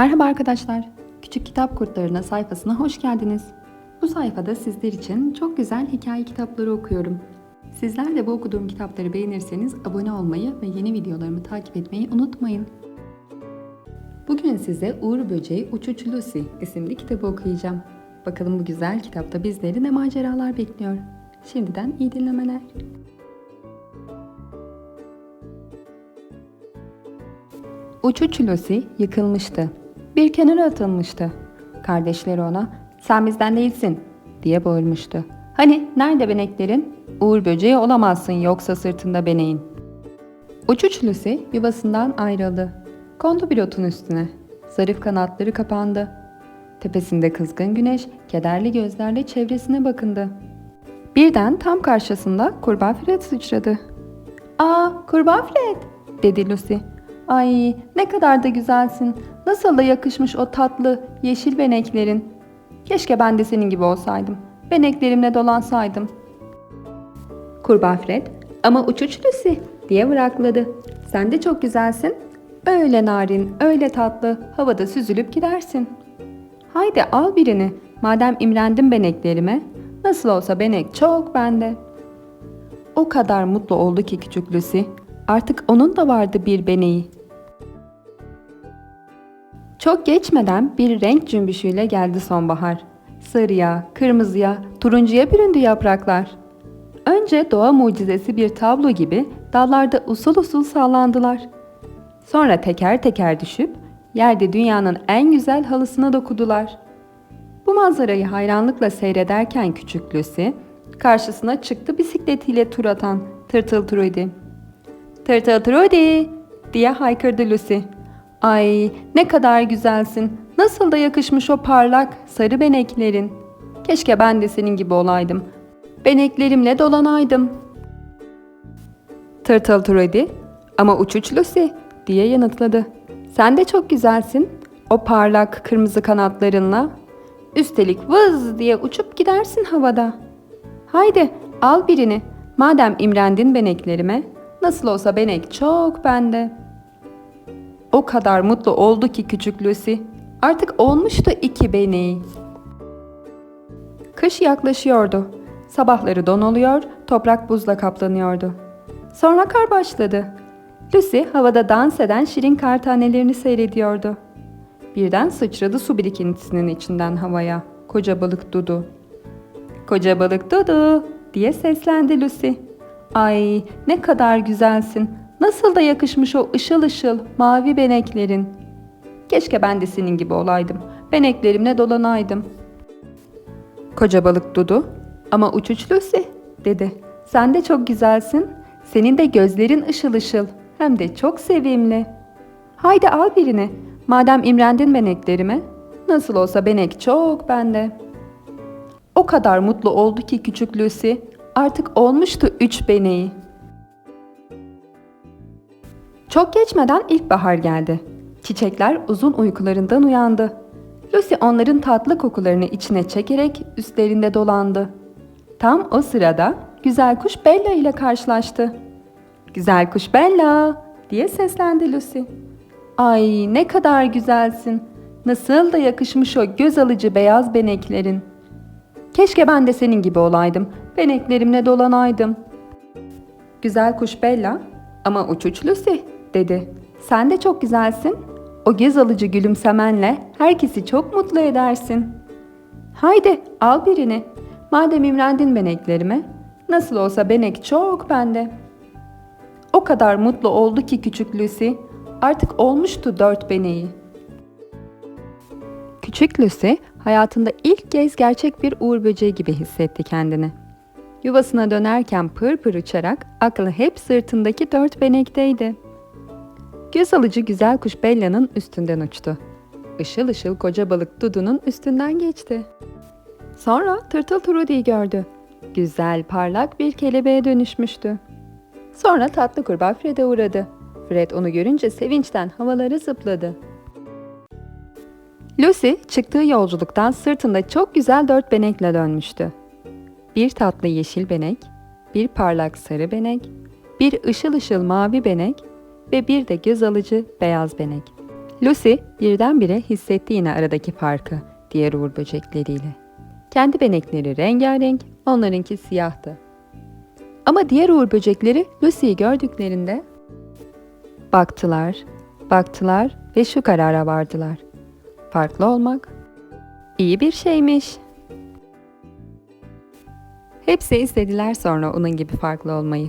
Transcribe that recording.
Merhaba arkadaşlar. Küçük Kitap Kurtlarına sayfasına hoş geldiniz. Bu sayfada sizler için çok güzel hikaye kitapları okuyorum. Sizler de bu okuduğum kitapları beğenirseniz abone olmayı ve yeni videolarımı takip etmeyi unutmayın. Bugün size Uğur Böceği Uçucu Lucy isimli kitabı okuyacağım. Bakalım bu güzel kitapta bizleri ne maceralar bekliyor. Şimdiden iyi dinlemeler. Uçuç Lucy yıkılmıştı. Bir kenara atılmıştı. Kardeşleri ona sen bizden değilsin diye bağırmıştı. Hani nerede beneklerin? Uğur böceği olamazsın yoksa sırtında beneğin. Uçuç Lucy yuvasından ayrıldı. Kondu bir otun üstüne. Zarif kanatları kapandı. Tepesinde kızgın güneş kederli gözlerle çevresine bakındı. Birden tam karşısında kurbağa Fred sıçradı. ''Aa kurbağa Fred!'' dedi Lucy. ''Ay ne kadar da güzelsin. Nasıl da yakışmış o tatlı yeşil beneklerin. Keşke ben de senin gibi olsaydım. Beneklerimle dolansaydım.'' Kurbağa Fred ''Ama uçuç Lucy!'' diye bırakladı. ''Sen de çok güzelsin. Öyle narin, öyle tatlı, havada süzülüp gidersin. Haydi al birini. Madem imrendim beneklerime, nasıl olsa benek çok bende.'' O kadar mutlu oldu ki küçük Lucy. Artık onun da vardı bir beneği. Çok geçmeden bir renk cümbüşüyle geldi sonbahar. Sarıya, kırmızıya, turuncuya büründü yapraklar. Önce doğa mucizesi bir tablo gibi dallarda usul usul sallandılar. Sonra teker teker düşüp yerde dünyanın en güzel halısına dokudular. Bu manzarayı hayranlıkla seyrederken küçük Lucy, karşısına çıktı bisikletiyle tur atan Tırtıl Trudy. Tırtıl Trudy diye haykırdı Lucy. Ay ne kadar güzelsin. Nasıl da yakışmış o parlak sarı beneklerin. Keşke ben de senin gibi olaydım. Beneklerimle dolanaydım. Tırtıl Trudy ama uçuç Lucy diye yanıtladı. Sen de çok güzelsin. O parlak kırmızı kanatlarınla. Üstelik vız diye uçup gidersin havada. Haydi al birini. Madem imrendin beneklerime, nasıl olsa benek çok bende. O kadar mutlu oldu ki küçük Lucy. Artık olmuştu iki beneği. Kış yaklaşıyordu. Sabahları don oluyor, toprak buzla kaplanıyordu. Sonra kar başladı. Lucy havada dans eden şirin kar tanelerini seyrediyordu. Birden sıçradı su birikintisinin içinden havaya. Koca balık Dudu. Koca balık Dudu diye seslendi Lucy. Ay ne kadar güzelsin. Nasıl da yakışmış o ışıl ışıl mavi beneklerin. Keşke ben de senin gibi olaydım. Beneklerimle dolanaydım. Koca balık Dudu ama uçuç Lucy dedi. Sen de çok güzelsin. Senin de gözlerin ışıl ışıl hem de çok sevimli. Haydi al birini. Madem imrendin beneklerime. Nasıl olsa benek çok bende. O kadar mutlu oldu ki küçük Lucy. Artık olmuştu üç beneği. Çok geçmeden ilkbahar geldi. Çiçekler uzun uykularından uyandı. Lucy onların tatlı kokularını içine çekerek üstlerinde dolandı. Tam o sırada güzel kuş Bella ile karşılaştı. Güzel kuş Bella diye seslendi Lucy. Ay ne kadar güzelsin. Nasıl da yakışmış o göz alıcı beyaz beneklerin. Keşke ben de senin gibi olaydım. Beneklerimle dolanaydım. Güzel kuş Bella ama uçuç Lucy dedi. Sen de çok güzelsin. O göz alıcı gülümsemenle herkesi çok mutlu edersin. Haydi al birini. Madem imrendin beneklerime, nasıl olsa benek çok bende. O kadar mutlu oldu ki küçük Lucy, artık olmuştu dört beneği. Küçük Lucy hayatında ilk kez gerçek bir uğur böceği gibi hissetti kendini. Yuvasına dönerken pır pır uçarak aklı hep sırtındaki dört benekteydi. Göz alıcı güzel kuş Bella'nın üstünden uçtu. Işıl ışıl koca balık Dudu'nun üstünden geçti. Sonra tırtıl Trudy'yi gördü. Güzel parlak bir kelebeğe dönüşmüştü. Sonra tatlı kurbağa Fred'e uğradı. Fred onu görünce sevinçten havalara zıpladı. Lucy çıktığı yolculuktan sırtında çok güzel dört benekle dönmüştü. Bir tatlı yeşil benek, bir parlak sarı benek, bir ışıl ışıl mavi benek ve bir de göz alıcı beyaz benek. Lucy birdenbire hissetti yine aradaki farkı diğer uğur böcekleriyle. Kendi benekleri rengarenk, onlarınki siyahtı. Ama diğer uğur böcekleri Lucy'yi gördüklerinde baktılar, baktılar ve şu karara vardılar. Farklı olmak iyi bir şeymiş. Hepsi istediler sonra onun gibi farklı olmayı.